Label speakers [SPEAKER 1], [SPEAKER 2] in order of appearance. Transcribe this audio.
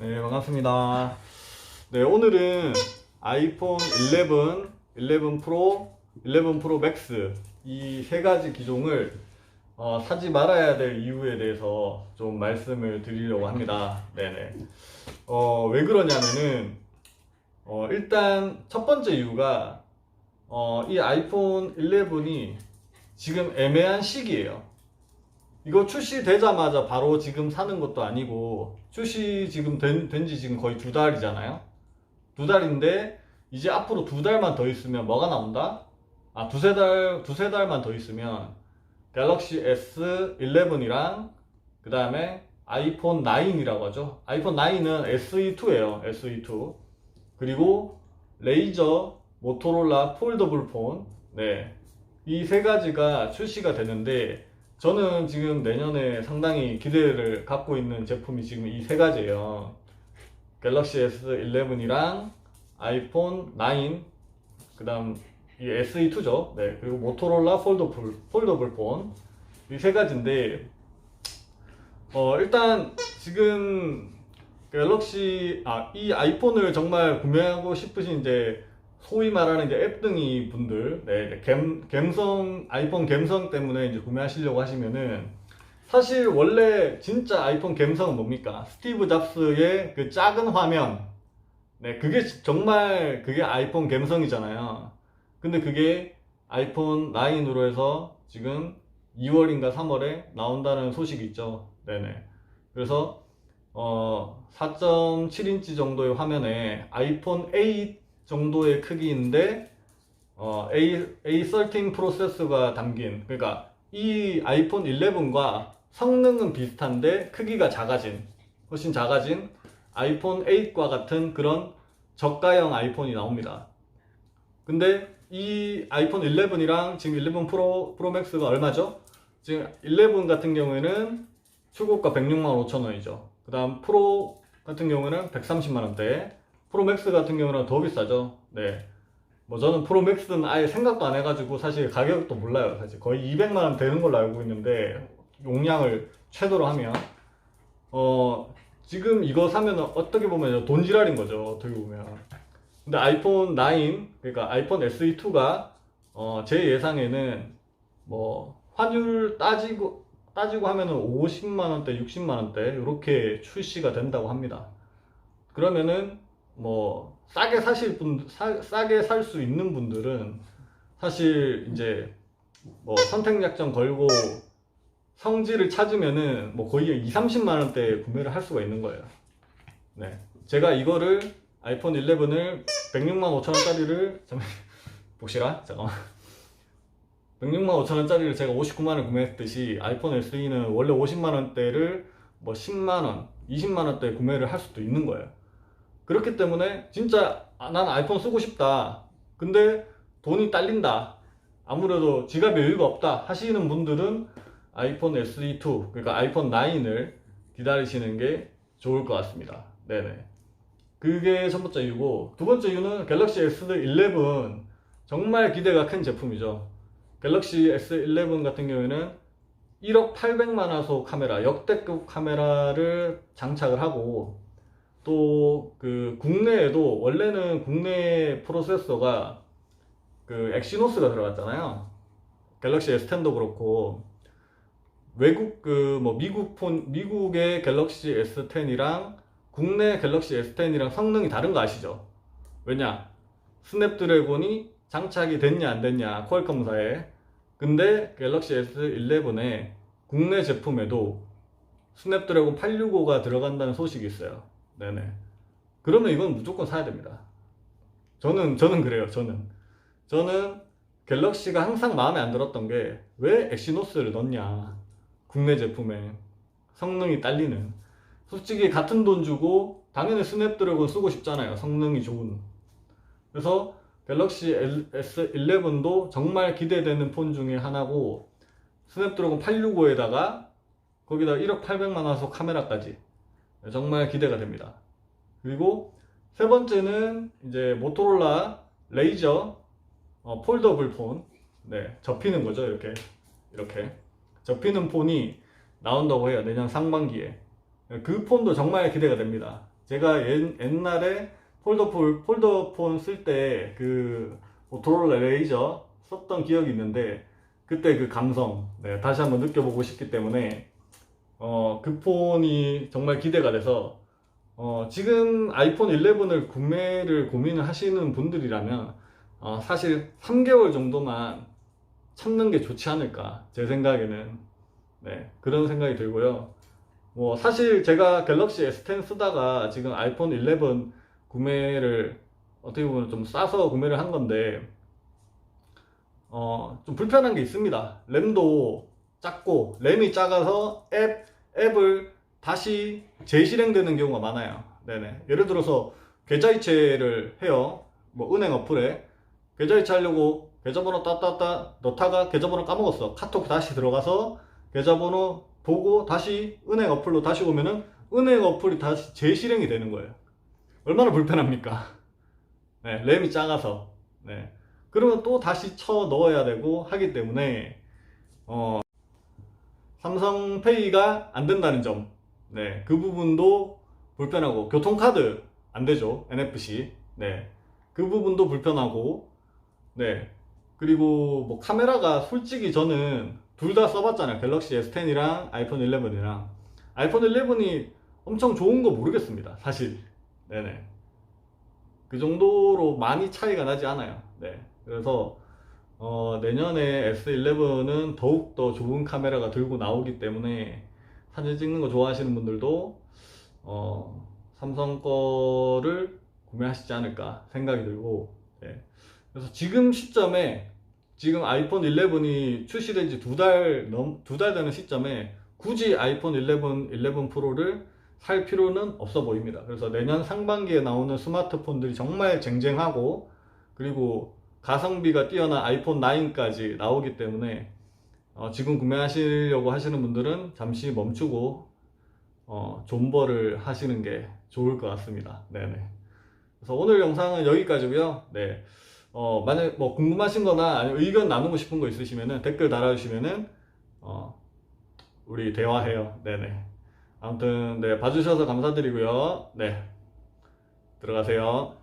[SPEAKER 1] 네, 반갑습니다. 네, 오늘은 아이폰 11, 11 프로, 11 프로 맥스 이 세 가지 기종을 어, 사지 말아야 될 이유에 대해서 좀 말씀을 드리려고 합니다. 네네. 어, 왜 그러냐면은 어, 일단 첫 번째 이유가 어, 이 아이폰 11이 지금 애매한 시기예요. 이거 출시되자마자 바로 지금 사는 것도 아니고 출시 지금 된, 된 지 지금 거의 두 달이잖아요. 두 달인데 이제 앞으로 두 달만 더 있으면 뭐가 나온다? 아 두세 달 두세 달만 더 있으면 갤럭시 S11이랑 그 다음에 아이폰 9이라고 하죠. 아이폰 9은 SE2예요. SE2 그리고 레이저 모토로라 폴더블 폰 네. 이 세 가지가 출시가 되는데 저는 지금 내년에 상당히 기대를 갖고 있는 제품이 지금 이 세 가지예요. 갤럭시 S11이랑 아이폰 9, 그 다음 이 SE2죠. 네, 그리고 모토로라 폴더블, 폴더블 폰. 이 세 가지인데, 어, 일단 지금 갤럭시, 아, 이 아이폰을 정말 구매하고 싶으신 이제 소위 말하는 이제 앱등이 분들, 네, 갬, 갬성, 아이폰 갬성 때문에 이제 구매하시려고 하시면은 사실 원래 진짜 아이폰 갬성은 뭡니까? 스티브 잡스의 그 작은 화면, 네, 그게 정말 그게 아이폰 갬성이잖아요. 근데 그게 아이폰 9으로 해서 지금 2월인가 3월에 나온다는 소식이 있죠. 네네. 그래서 어 4.7인치 정도의 화면에 아이폰 8 정도의 크기인데 어 A A13 프로세서가 담긴 그러니까 이 아이폰 11과 성능은 비슷한데 크기가 작아진 훨씬 작아진 아이폰 8과 같은 그런 저가형 아이폰이 나옵니다. 근데 이 아이폰 11이랑 지금 11 프로 프로 맥스가 얼마죠? 지금 11 같은 경우에는 출고가 106만 5천 원이죠. 그 다음 프로 같은 경우에는 130만 원대. 프로 맥스 같은 경우는 더 비싸죠. 네. 뭐 저는 프로 맥스는 아예 생각도 안 해가지고 사실 가격도 몰라요. 사실 거의 200만 원 되는 걸로 알고 있는데 용량을 최대로 하면 어 지금 이거 사면 어떻게 보면 돈지랄인 거죠. 어떻게 보면. 근데 아이폰 9 그러니까 아이폰 SE2가 어, 제 예상에는 뭐 환율 따지고 따지고 하면은 50만 원대, 60만 원대 이렇게 출시가 된다고 합니다. 그러면은 뭐 싸게 사실 분 사- 싸게 살 수 있는 분들은 사실 이제 뭐 선택 약정 걸고 성질을 찾으면은 뭐 거의 2, 30만 원대 구매를 할 수가 있는 거예요. 네. 제가 이거를 아이폰 11을 106만 5천 원짜리를 잠깐 복시라 잠깐만 106만 5천 원짜리를 제가 59만 원 구매했듯이 아이폰 SE는 원래 50만 원대를 뭐 10만 원, 20만 원대 구매를 할 수도 있는 거예요. 그렇기 때문에 진짜 아, 난 아이폰 쓰고 싶다. 근데 돈이 딸린다. 아무래도 지갑에 여유가 없다 하시는 분들은 아이폰 SE2 그러니까 아이폰 9을 기다리시는 게 좋을 것 같습니다. 네네. 그게 첫 번째 이유고 두 번째 이유는 갤럭시 S11 정말 기대가 큰 제품이죠. 갤럭시 S11 같은 경우에는 1억 800만 화소 카메라 역대급 카메라를 장착을 하고 또 그 국내에도 원래는 국내 프로세서가 그 엑시노스가 들어갔잖아요. 갤럭시 S10도 그렇고 외국 그 뭐 미국 폰 미국의 갤럭시 S10이랑 국내 갤럭시 S10이랑 성능이 다른 거 아시죠? 왜냐? 스냅드래곤이 장착이 됐냐 안 됐냐 퀄컴사에 근데 갤럭시 S11에 국내 제품에도 스냅드래곤 865가 들어간다는 소식이 있어요. 네네. 그러면 이건 무조건 사야 됩니다. 저는 저는 그래요. 저는 저는 갤럭시가 항상 마음에 안 들었던 게 왜 엑시노스를 넣냐 국내 제품에 성능이 딸리는 솔직히 같은 돈 주고 당연히 스냅드래곤 쓰고 싶잖아요. 성능이 좋은. 그래서 갤럭시 S11도 정말 기대되는 폰 중에 하나고 스냅드래곤 865에다가 거기다 1억 800만 화소 카메라까지 정말 기대가 됩니다. 그리고 세 번째는 이제 모토로라 레이저 어, 폴더블 폰, 네 접히는 거죠 이렇게 이렇게 접히는 폰이 나온다고 해요 내년 상반기에 그 폰도 정말 기대가 됩니다. 제가 옛, 옛날에 폴더폰, 폴더폰 쓸 때 그 모토로라 레이저 썼던 기억이 있는데 그때 그 감성 네, 다시 한번 느껴보고 싶기 때문에 어, 그 폰이 정말 기대가 돼서 어, 지금 아이폰 11을 구매를 고민을 하시는 분들이라면 어, 사실 3개월 정도만 참는 게 좋지 않을까 제 생각에는 네, 그런 생각이 들고요. 뭐 사실 제가 갤럭시 S10 쓰다가 지금 아이폰 11 구매를 어떻게 보면 좀 싸서 구매를 한 건데 어, 좀 불편한 게 있습니다. 램도 작고 램이 작아서 앱 앱을 다시 재실행되는 경우가 많아요. 네네. 예를 들어서 계좌이체를 해요. 뭐 은행 어플에 계좌이체 하려고 계좌번호 따따따 넣다가 계좌번호 까먹었어. 카톡 다시 들어가서 계좌번호 보고 다시 은행 어플로 다시 오면은 은행 어플이 다시 재실행이 되는 거예요. 얼마나 불편합니까? 네, 램이 작아서. 네. 그러면 또 다시 쳐 넣어야 되고 하기 때문에 어, 삼성페이가 안 된다는 점. 네, 그 부분도 불편하고 교통카드 안 되죠. NFC. 네. 그 부분도 불편하고 네. 그리고 뭐 카메라가 솔직히 저는 둘 다 써봤잖아요. 갤럭시 S10이랑 아이폰 11이랑 아이폰 11이 엄청 좋은 거 모르겠습니다. 사실. 네네. 그 정도로 많이 차이가 나지 않아요. 네. 그래서 어, 내년에 S11은 더욱더 좋은 카메라가 들고 나오기 때문에 사진 찍는 거 좋아하시는 분들도 어, 삼성 거를 구매하시지 않을까 생각이 들고 네. 그래서 지금 시점에 지금 아이폰 11이 출시된 지 두달 넘, 두달 되는 시점에 굳이 아이폰 11, 11 프로를 살 필요는 없어 보입니다. 그래서 내년 상반기에 나오는 스마트폰들이 정말 쟁쟁하고 그리고 가성비가 뛰어난 아이폰 9까지 나오기 때문에 어, 지금 구매하시려고 하시는 분들은 잠시 멈추고 어, 존버를 하시는 게 좋을 것 같습니다. 네네. 그래서 오늘 영상은 여기까지고요. 네. 어, 만약 뭐 궁금하신 거나 아니면 의견 나누고 싶은 거 있으시면은 댓글 달아주시면은 어, 우리 대화해요. 네네. 아무튼 네 봐주셔서 감사드리고요. 네 들어가세요.